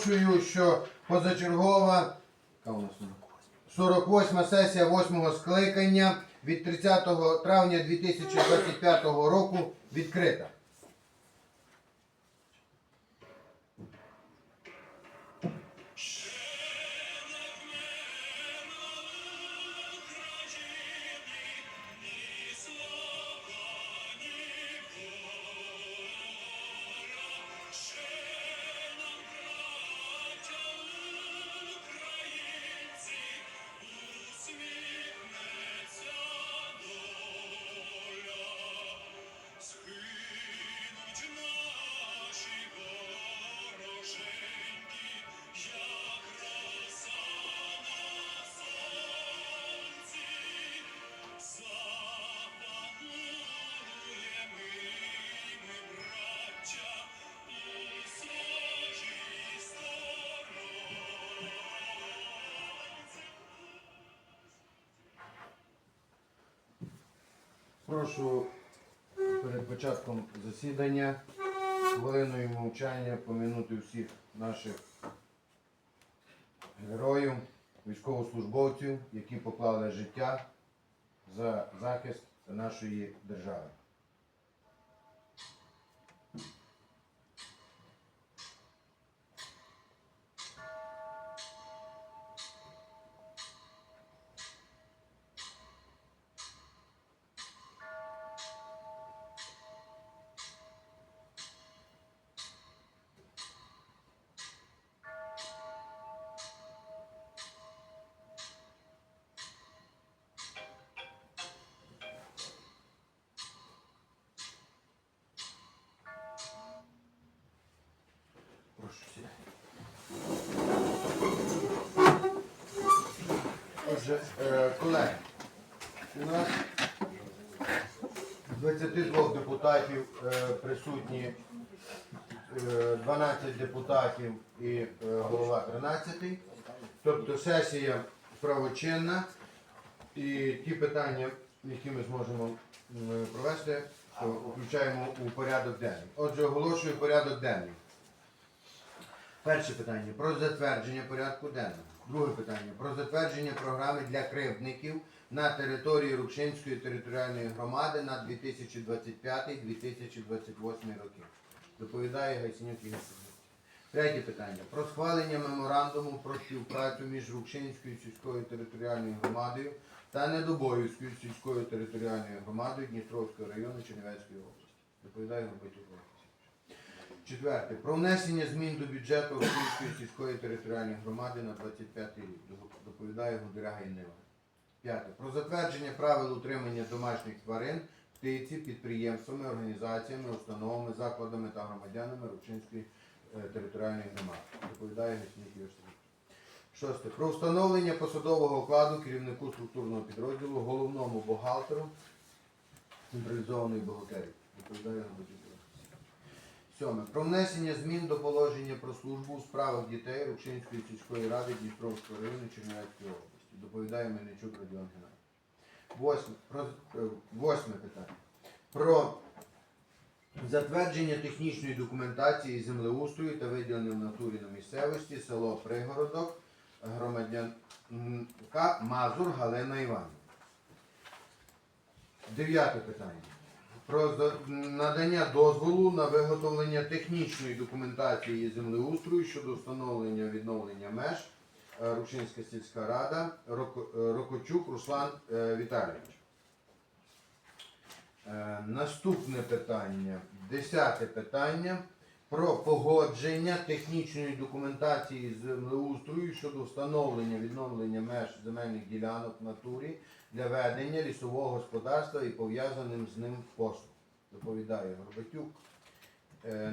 Оголошую, що позачергова яка у нас вона? 48 сесія 8 скликання від 30 травня 2025 року відкрита. Прошу перед початком засідання хвилиною мовчання помінути всіх наших героїв, військовослужбовців, які поклали життя за захист нашої держави. У нас 22 депутатів е, присутні, е, 12 депутатів і е, голова 13. Тобто сесія правочинна і ті питання, які ми зможемо провести, е, включаємо у порядок денний. Отже, оголошую порядок денний. Перше питання про затвердження порядку денного. Друге питання про затвердження програми для кривдників на території Рукшинської територіальної громади на 2025-2028 роки. Доповідає Гайсенюк Ігор. Третє питання про схвалення меморандуму про співпрацю між Рукшинською сільською територіальною громадою та Недобоївською сільською територіальною громадою Дністровського району Чернівецької області. Доповідає Горбатюк Четверте. Про внесення змін до бюджету Російської сільської територіальної громади на 25 рік. Доповідає Гудера Гайнева. П'яте. Про затвердження правил утримання домашніх тварин, птиці, підприємствами, організаціями, установами, закладами та громадянами Рубчинської е, територіальної громади. Доповідає Гайсенюк Ігор Шосте. Про встановлення посадового окладу керівнику структурного підрозділу, головному бухгалтеру централізованої бухгалтерії. Доповідає Олег Сьоме. Про внесення змін до положення про службу у справах дітей Рукшинської сільської ради Дністровського району Чернівецької області. Доповідає Мельничук Родіон Геннадій. Е, восьме питання. Про затвердження технічної документації землеустрою та виділення в натурі на місцевості село Пригородок громадянка Мазур Галина Іванівна. Дев'яте питання про надання дозволу на виготовлення технічної документації землеустрою щодо встановлення відновлення меж е, Рушинська сільська рада е, Рокочук Руслан е, Віталійович. Наступне питання, десяте питання про погодження технічної документації землеустрою щодо встановлення відновлення меж земельних ділянок в натурі для ведення лісового господарства і пов'язаним з ним послуг. Доповідає Горбатюк.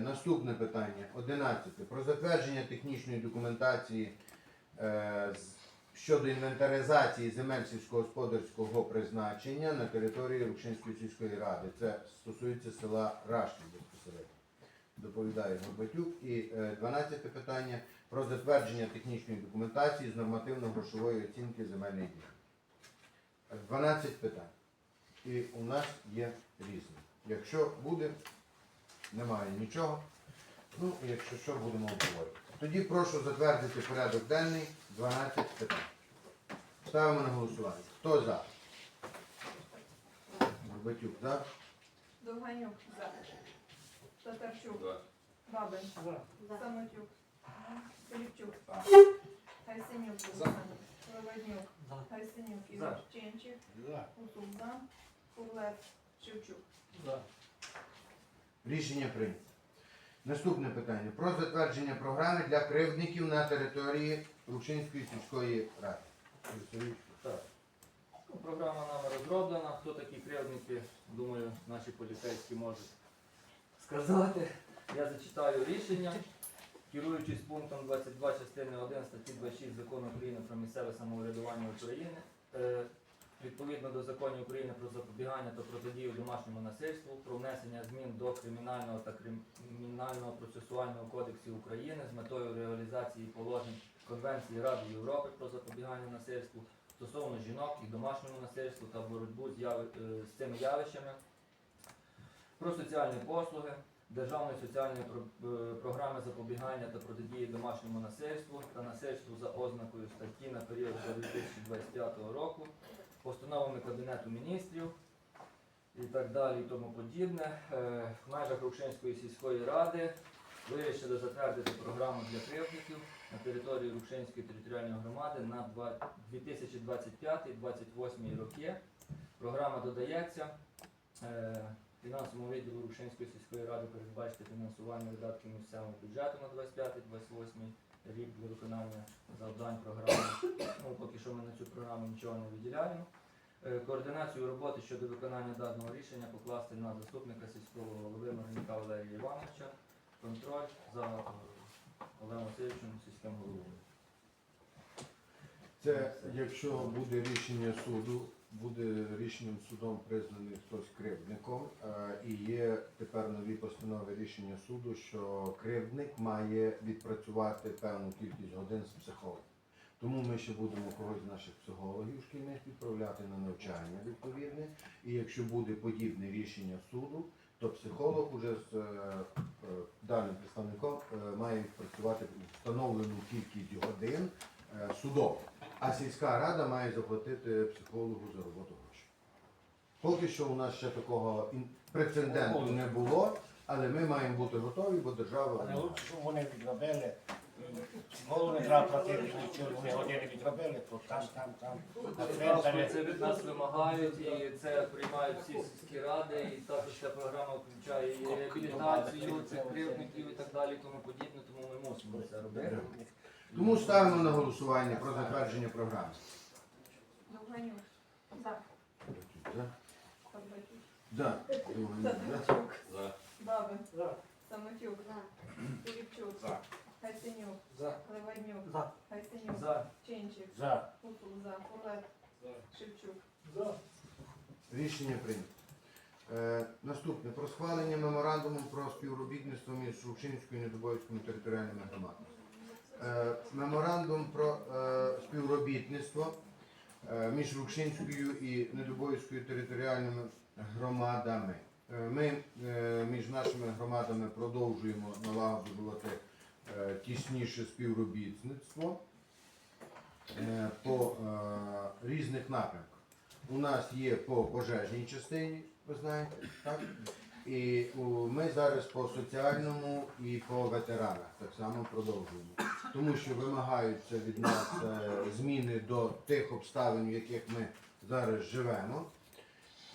Наступне питання, 11. Про затвердження технічної документації з- щодо інвентаризації земель сільськогосподарського призначення на території Рукшинської сільської ради. Це стосується села Рашків безпосередньо. Доповідає Горбатюк. І е, 12 питання про затвердження технічної документації з нормативно-грошової оцінки земельних ділянок. 12 питань. І у нас є різні. Якщо буде, немає нічого. Ну, якщо що, будемо обговорювати. Тоді прошу затвердити порядок денний 12 питань. Ставимо на голосування. Хто за? Горбатюк, за? Довганюк. За. Татарчук. За. Бабин. За. Самотюк. Філіпчук. За. Гайсенюк. За. Леваднюк. За. Гайсенюк. За. Ченчик. За. Гусук. За. Курлет. Шевчук. За. Рішення прийнято. Наступне питання. Про затвердження програми для кривдників на території Рушинської сільської ради. Так. Ну, Програма нами розроблена. Хто такі кривдники, думаю, наші поліцейські можуть сказати. Я зачитаю рішення. Керуючись пунктом 22 частини 1 статті 26 Закону України про місцеве самоврядування України, е, відповідно до законів України про запобігання та протидію домашньому насильству, про внесення змін до Кримінального та Кримінального процесуального кодексів України з метою реалізації положень Конвенції Ради Європи про запобігання насильству стосовно жінок і домашньому насильству та боротьбу з, яви- е, з цими явищами, про соціальні послуги, Державної соціальної е, програми запобігання та протидії домашньому насильству та насильству за ознакою статті на період до 2025 року, постановами Кабінету міністрів і так далі, і тому подібне. Е, В межах Рукшинської сільської ради вирішили затвердити програму для кривдників на території Рукшинської територіальної громади на 2025-2028 роки. Програма додається. Е, Фінансовому відділу Рушинської сільської ради передбачити фінансування видатків місцевого бюджету на 25-28 рік для виконання завдань програми. Ну, поки що ми на цю програму нічого не виділяємо. Е, Координацію роботи щодо виконання даного рішення покласти на заступника сільського голови Марніка Валерія Івановича. Контроль за Олегом Васильовичем сільським головою. Це якщо буде рішення суду, буде рішенням судом признаний хтось кривдником, е, і є тепер нові постанови рішення суду, що кривдник має відпрацювати певну кількість годин з психологом. Тому ми ще будемо когось з наших психологів шкільних відправляти на навчання відповідне. І якщо буде подібне рішення суду, то психолог уже з е, е, даним представником має відпрацювати встановлену кількість годин е, судово. А сільська рада має заплатити психологу за роботу гроші. Поки що у нас ще такого прецеденту не було, але ми маємо бути готові, бо держава. Але лучше, щоб вони відробили. Психологу не треба платити, нічого, вони години відробили, то там, там, там. На цвинтарі. це від нас вимагають і це приймають всі сільські ради, і також ця програма включає і реабілітацію цих кривдників і так далі, тому подібне, тому ми мусимо це робити. Тому ставимо на голосування про затвердження програми. Довганюк. За. Да. Татарчук. За. Бабин. За. Самотюк. За. Філіпчук. За. Гайсенюк. За. Леваднюк. За. Гайсенюк. За. Ченчик. За. За. Шевчук. Рішення прийнято. Е, наступне про схвалення меморандуму про співробітництво між Шукшинською і Недобоївською територіальними громадами. Е, меморандум про е, співробітництво е, між Рукшинською і Недобоївською територіальними громадами. Ми між нашими громадами продовжуємо налагоджувати тісніше співробітництво по різних напрямках. У нас є по пожежній частині, ви знаєте, так? І ми зараз по соціальному і по ветеранах так само продовжуємо. Тому що вимагаються від нас е, зміни до тих обставин, в яких ми зараз живемо.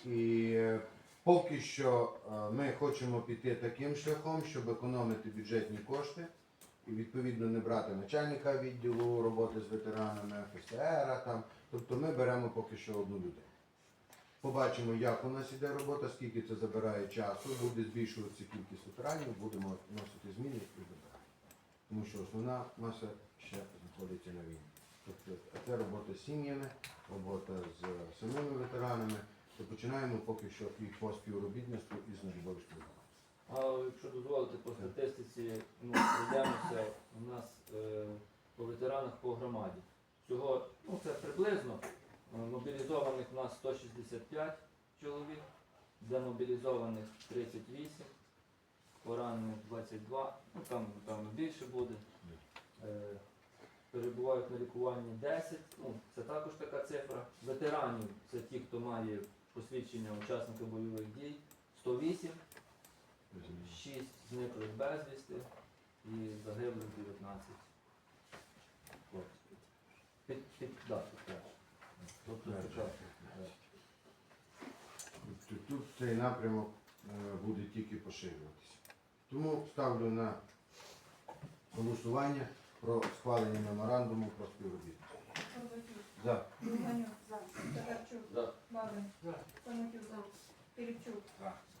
І е, поки що е, ми хочемо піти таким шляхом, щоб економити бюджетні кошти і відповідно не брати начальника відділу роботи з ветеранами, ФСР. Тобто ми беремо поки що одну людину. Побачимо, як у нас іде робота, скільки це забирає часу, буде збільшуватися кількість ветеранів, будемо вносити зміни і вибирати. Тому що основна маса ще знаходиться на війні. Тобто це робота з сім'ями, робота з самими ветеранами, то починаємо поки що і по співробітництву із Надібовською. А якщо дозволити по статистиці, ну, пройдемося, у нас е, по ветеранах по громаді. Всього, ну це приблизно, е, мобілізованих у нас 165 чоловік, демобілізованих 38, поранених 22, ну там, там більше буде. Е, Перебувають на лікуванні 10, ну, це також така цифра. Ветеранів це ті, хто має посвідчення учасника бойових дій, 108, 6 зниклих безвісти і загиблих 19 хлопців. Під, під, да, підтверджую. Тобто Так. така, е, Тобто Тут цей напрямок е, буде тільки поширюватися. Тому ставлю на голосування про схвалення меморандуму про співробітництво. Кондратюк, За. Татарчук, За. Бабин, Самотюк, Філіпчук,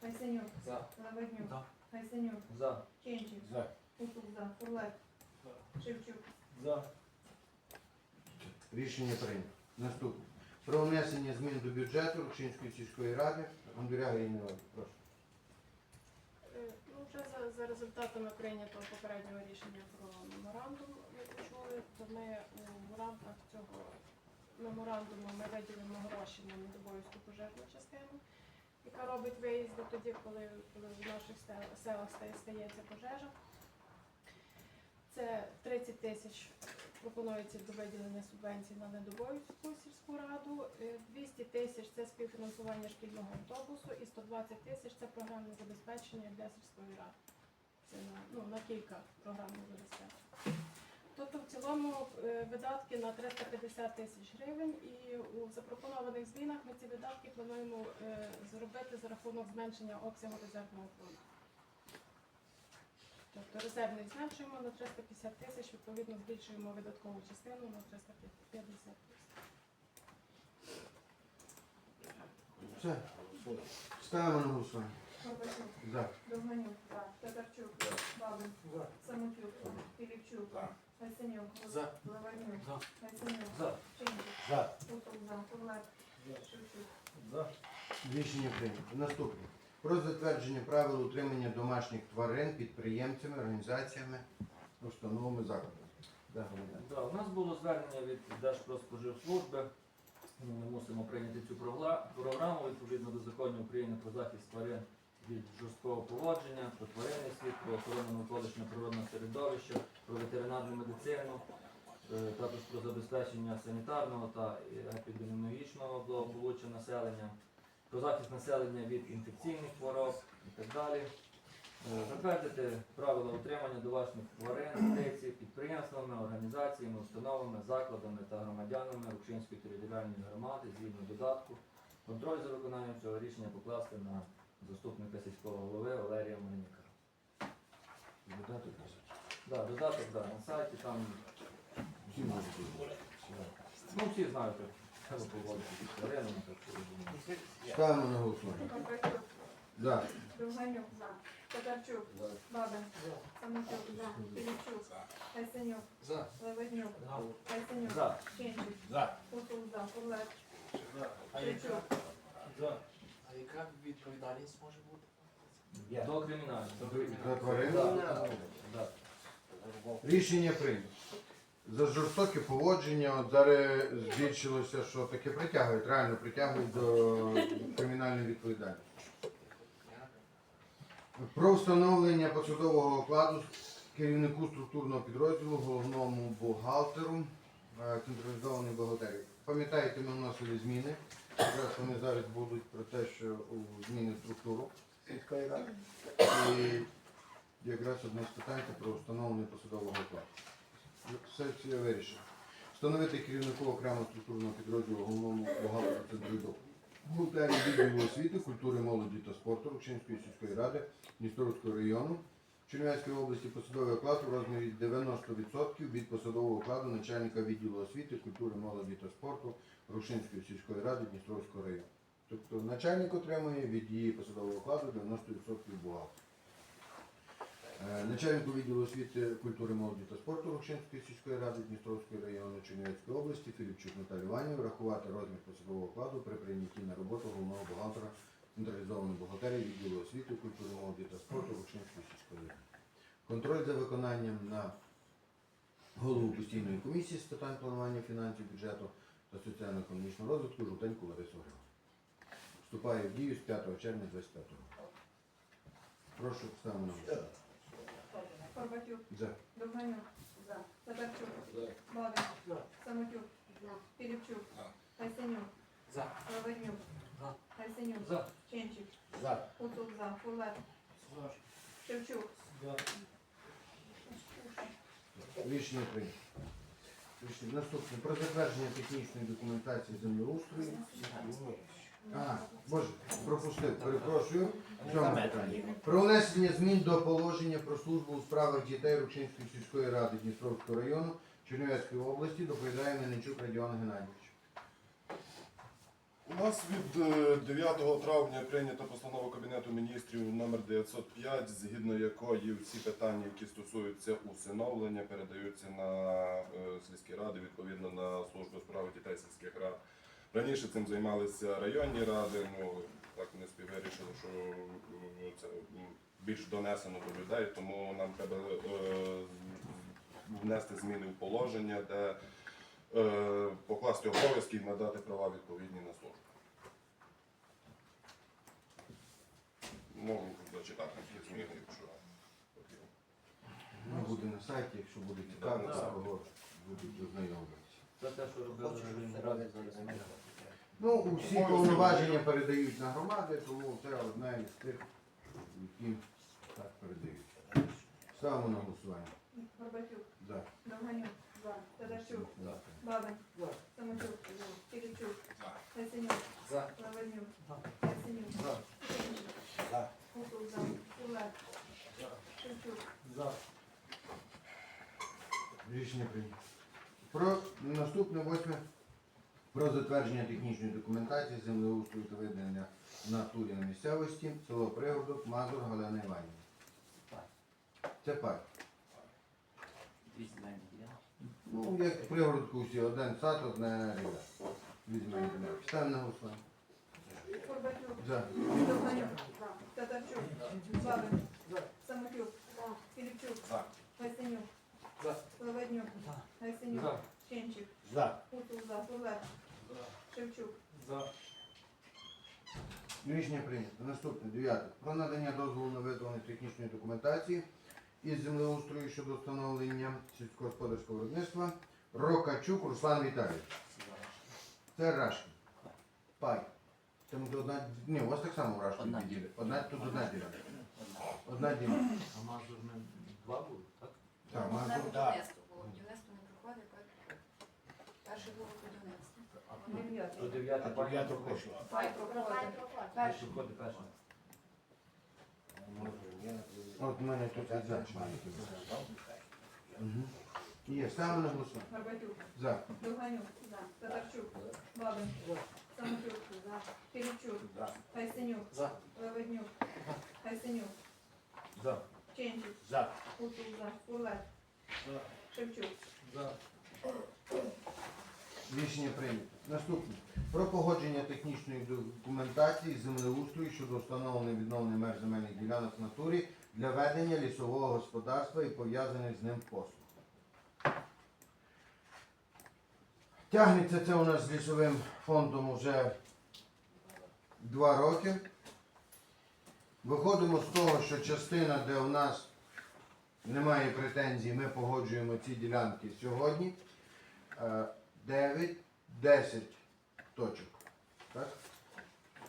Хайсенюк, Хайсенюк, За. Ченчик, За. За. Курлет, Шевчук, За. Рішення прийнято. Наступне. Про внесення змін до бюджету Рушинської сільської ради. Андуряга Ірина прошу. Е, Ну, вже за, за результатами прийнятого попереднього рішення про меморандум, ви чули, то ми у рамках цього меморандуму ми виділимо гроші на недобоївську пожежну частину, яка робить виїзди тоді, коли, коли в наших селах стається пожежа. Це 30 тисяч пропонується до виділення субвенцій на недобоївську сільську раду, е, 200 тисяч це співфінансування шкільного автобусу і 120 тисяч це програмне забезпечення для сільської ради. Це на, ну, на кілька програмних забезпечень. Тобто в цілому е, видатки на 350 тисяч гривень і у запропонованих змінах ми ці видатки плануємо е, зробити за рахунок зменшення обсягу резервного фонду. Тобто резервний зменшуємо на 350 тисяч, відповідно збільшуємо видаткову частину на 350 тисяч. Все. Ставимо на голосування. Кондратюк, За. Довганюк, Татарчук, Бабин, Самотюк, Філіпчук, Хайсенюк, Лаваднюк, Хайсенюк, За. Ченчик, За. Гусук, за. Курлет, Шевчук, За. Рішення прийнято. Наступне. Про затвердження правил утримання домашніх тварин підприємцями, організаціями, установами закладами. Да. У нас було звернення від Держпродспоживслужби. Ми мусимо прийняти цю програму відповідно до законів України про захист тварин від жорсткого поводження, про тваринний світ, про охорону навколишнього природного середовища, про ветеринарну медицину, е, також про забезпечення санітарного та епідеміологічного благополуччя населення, про захист населення від інфекційних хвороб і так далі. Е, Затвердити правила утримання домашніх тварин, птиці, підприємствами, організаціями, установами, закладами та громадянами Лукшинської територіальної громади згідно додатку. Контроль за виконанням цього рішення покласти на заступника сільського голови Валерія Мельника. Додаток. Да, додаток да, на сайті там Всі бути. ну, всі знають, Ставимо на голосування. За. Довганюк, Татарчук, Бабин, Самотюк, Філіпчук, Хайсенюк, Лаваднюк, Хайсенюк, За. Ченчик, За. Гусук, за. Курлет, А а яка відповідальність може бути? До кримінального. За тварин. Рішення прийнято. За жорстоке поводження от зараз збільшилося, що таке притягують, реально притягують до кримінальної відповідальності. Про встановлення посадового окладу керівнику структурного підрозділу, головному бухгалтеру е, централізованої бухгалтерії. Пам'ятаєте, ми вносили зміни. Якраз вони зараз будуть про те, що зміни структуру. І якраз одне з питань про встановлення посадового окладу. Все це. Встановити керівнику окремого структурного підрозділу головному бухгалтеру централізованої бухгалтерії відділу освіти, культури, молоді та спорту Ручинської сільської ради Дністровського району Чернівецької області посадовий оклад у розмірі 90% від посадового окладу начальника відділу освіти, культури, молоді та спорту Рушинської сільської ради Дністровського району. Тобто начальник отримує від її посадового окладу 90% бухгалтер. Е, Начальнику відділу освіти, культури, молоді та спорту Рухшинської сільської ради Дністровського району Чернівецької області Філіпчук Наталії Іванів врахувати розмір посадового окладу при прийнятті на роботу головного бухгалтера централізованої бухгалтерії відділу освіти, культури, молоді та спорту Рухшинської сільської ради. Контроль за виконанням на голову постійної комісії з питань планування фінансів, бюджету та соціально-економічного розвитку Жовтеньку Ларису Григорівну. Вступає в дію з 5 червня 25 року. Прошу ставимо на. Горбатюк, За. Довганюк, Татарчук, Бабин, Самотюк, Філіпчук, Гайсенюк, За. Лавренюк, За. Гайсенюк, За. Ченчик, За. Гуцул за, Кулет, Шевчук, Рішення прийнято. Наступне. Про затвердження технічної документації землеустрою. А, боже, пропустив, перепрошую. Сьоме питання. Про внесення змін до положення про службу у справах дітей Ручинської сільської ради Дністровського району Чернівецької області доповідає Мельничук Радіон Геннадійович. У нас від е, 9 травня прийнята постанова Кабінету міністрів номер 905, згідно якої всі питання, які стосуються усиновлення, передаються на е, сільські ради, відповідно на службу справи дітей сільських рад. Раніше цим займалися районні ради. Ну так вони спів вирішили, що е, це більш донесено до людей, тому нам треба е, внести зміни в положення, де е, покласти обов'язки і надати права відповідні на службу. Можу зачитати ті зміни, якщо потрібно. Ну, буде на сайті, якщо буде цікаво, Да, то да. те, що робили зараз. Ну, всі повноваження передають на громади, тому це одна із тих, які так передають. Ставимо на голосування. Горбатюк, За. Довганюк, Бабин, Самотюк, За. За, Кулет, Шевчук, Рішення прийнято. Про наступне восьме. Про затвердження технічної документації землеустрою та ведення в натурі на місцевості, село Пригородок, Мазур, Галина Іванівна. Це пай. Ну, як в Пригородку всі, один сад, одне ріда. Візьмемо. Ставимо на голосування. Горбатюк, За. Довганюк, Татарчук, Бабин, Самотюк, Філіпчук, За. Гайсенюк, За. Гайсенюк, За. Ченчик, За. Гуцул за, Кулет, Шевчук, За. Рішення прийнято. Наступне, дев'яте. Про надання дозволу на виготовлення технічної документації із землеустрою щодо встановлення сільськогосподарського виробництва Рокачук Руслан Віталійович. Це Рашки. Пай. Там де одна... Ні, у вас так само Рашки Одна. Одна, тут одна ділянка. Одна ділянка. А Мазур два будуть, так? Будівництво було. Будівництво не проходить, так? Перше було будівництво. дев'ятий. До 9 А дев'яту проходить. пройшла. Пай проходить. Входить перший. От у мене тут відзначено. Угу. Є, ставимо на голосування. Горбатюк, За. Довганюк, Татарчук, Бабин, Самотюк, За. Гайсенюк, За. Лавренюк, Гайсенюк, За. Ченчик, За. Гуцул за, Кулет, Шевчук, За. Рішення прийнято. Наступне. Про погодження технічної документації землеустрою щодо встановлення відновлення меж земельних ділянок в натурі для ведення лісового господарства і пов'язаних з ним послуг. Тягнеться це у нас з лісовим фондом вже два роки. Виходимо з того, що частина, де у нас немає претензій, ми погоджуємо ці ділянки сьогодні. Е, 9, 10 точок. Так?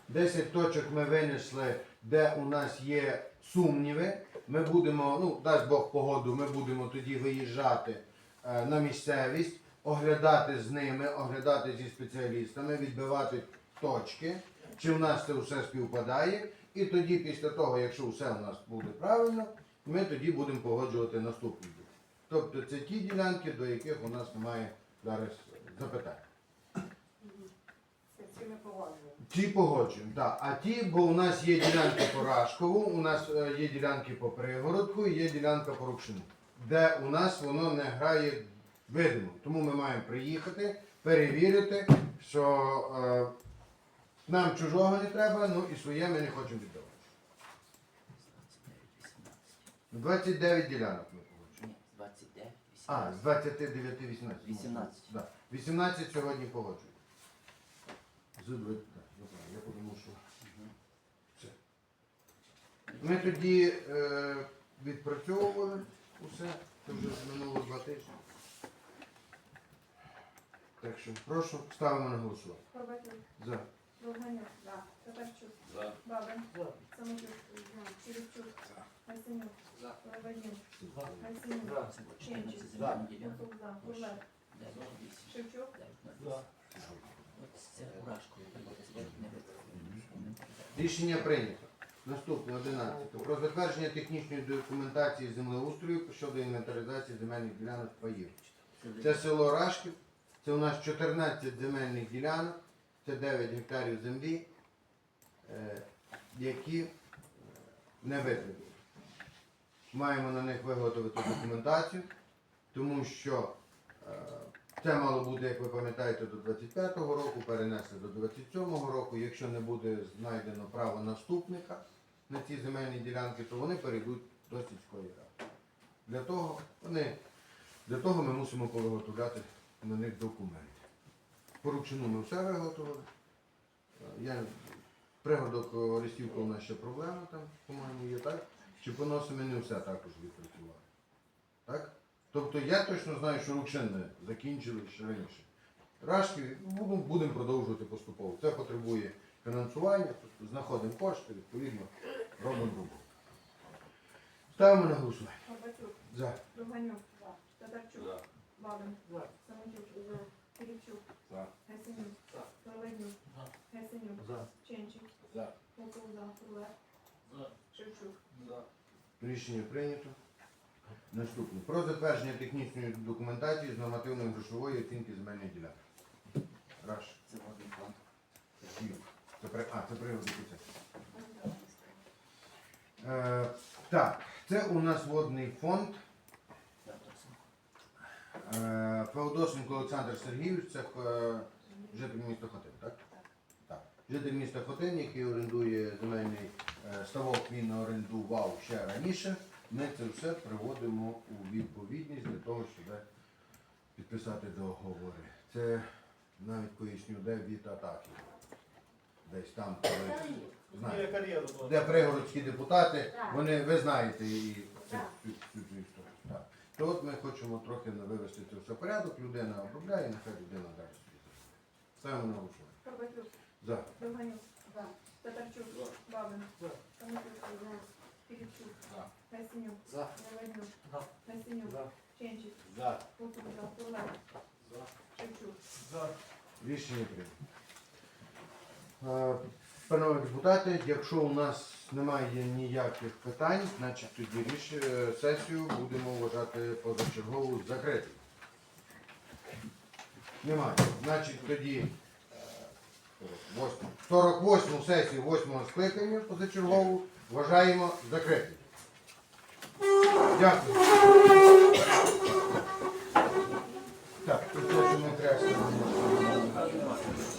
10 точок ми винесли, де у нас є сумніви. Ми будемо, ну, дасть Бог погоду, ми будемо тоді виїжджати е, на місцевість, оглядати з ними, оглядати зі спеціалістами, відбивати точки, чи в нас це все співпадає. І тоді, після того, якщо все у нас буде правильно, ми тоді будемо погоджувати наступні. Тобто це ті ділянки, до яких у нас немає зараз запитань. Ті погоджуємо, так. А ті, бо у нас є ділянки по Рашкову, у нас е, є ділянки по Пригородку і є ділянка по Рукшину, де у нас воно не грає видимо. Тому ми маємо приїхати, перевірити, що е, нам чужого не треба, ну і своє ми не хочемо віддавати. 29 ділянок ми погоджуємо. Ні, 29, А, з 29 18. 18. Да. 18 сьогодні погоджую. З 20, так, я знаю, я подумав, що все. Ми тоді е, відпрацьовували, Усе. Це вже минуло два тижні. Так що прошу, ставимо на голосування. Горбатюк, За. Довганюк, Татарчук, Бабин, Самотюк, Черепчук, Гайсенюк, Лаванюк, Гайсенюк, Ченчик, Гуцул за, Шевчук, Рішення прийнято. Наступне 11. Про затвердження технічної документації землеустрою щодо інвентаризації земельних ділянок паїв. Це село Рашків, це у нас 14 земельних ділянок, це 9 гектарів землі, е, які е, не витребувані. Маємо на них виготовити документацію, тому що е, це мало бути, як ви пам'ятаєте, до 25-го року, перенесли до 27-го року. Якщо не буде знайдено право наступника на ці земельні ділянки, то вони перейдуть до сільської ради. Для того, вони, для того ми мусимо повиготовляти на них документи. Поручину ми все виготовили. Е, Я, пригодок Орестівка у нас ще проблема там, по-моєму, є, так? Чи поносимо не все також відпрацювали? Так? Тобто я точно знаю, що Рукшин закінчили ще раніше. Рашки будемо, будемо продовжувати поступово. Це потребує фінансування, тобто знаходимо кошти, відповідно, робимо роботу. Ставимо на голосування. Горбатюк, За. Довганюк, Татарчук, Бабин, Самотюк, Черепчук, За. Гайсенюк, Лаванюк, Гайсенюк, За. Ченчик, За. Гуцул за, Бурлак, Шевчук, Рішення прийнято. Наступне. Про затвердження технічної документації з нормативної грошової оцінки земельної ділянки. Раш. Це водний фонд. Це при... А, це приводу це. Е, так, це у нас водний фонд. Феодосенко Олександр Сергійович, це е, житель міста Хотин, так? Так. Житель міста Хотин, який орендує земельний е, ставок, він орендував ще раніше. Ми це все приводимо у відповідність для того, щоб підписати договори. Це навіть поясню, де від атаки. Десь там, коли знаєте. Де пригородські депутати, вони, ви знаєте і цю, цю, цю, цю. То от ми хочемо трохи вивести це все в порядок, людина обробляє, нехай людина далі собі. Ставимо на голосування. Горбатюк, За. Татарчук, Бабин, Самотюк, Гайсенюк, Лаванюк, Гайсенюк, Ченчик, За. За, Шевчук, Рішення прийнято. Е, Панове депутати, якщо у нас немає ніяких питань, значить тоді ріш... е, сесію будемо вважати позачергову закритою. Немає. Значить тоді е, 48 сесію 8 скликання позачергову вважаємо закритою. Дякую.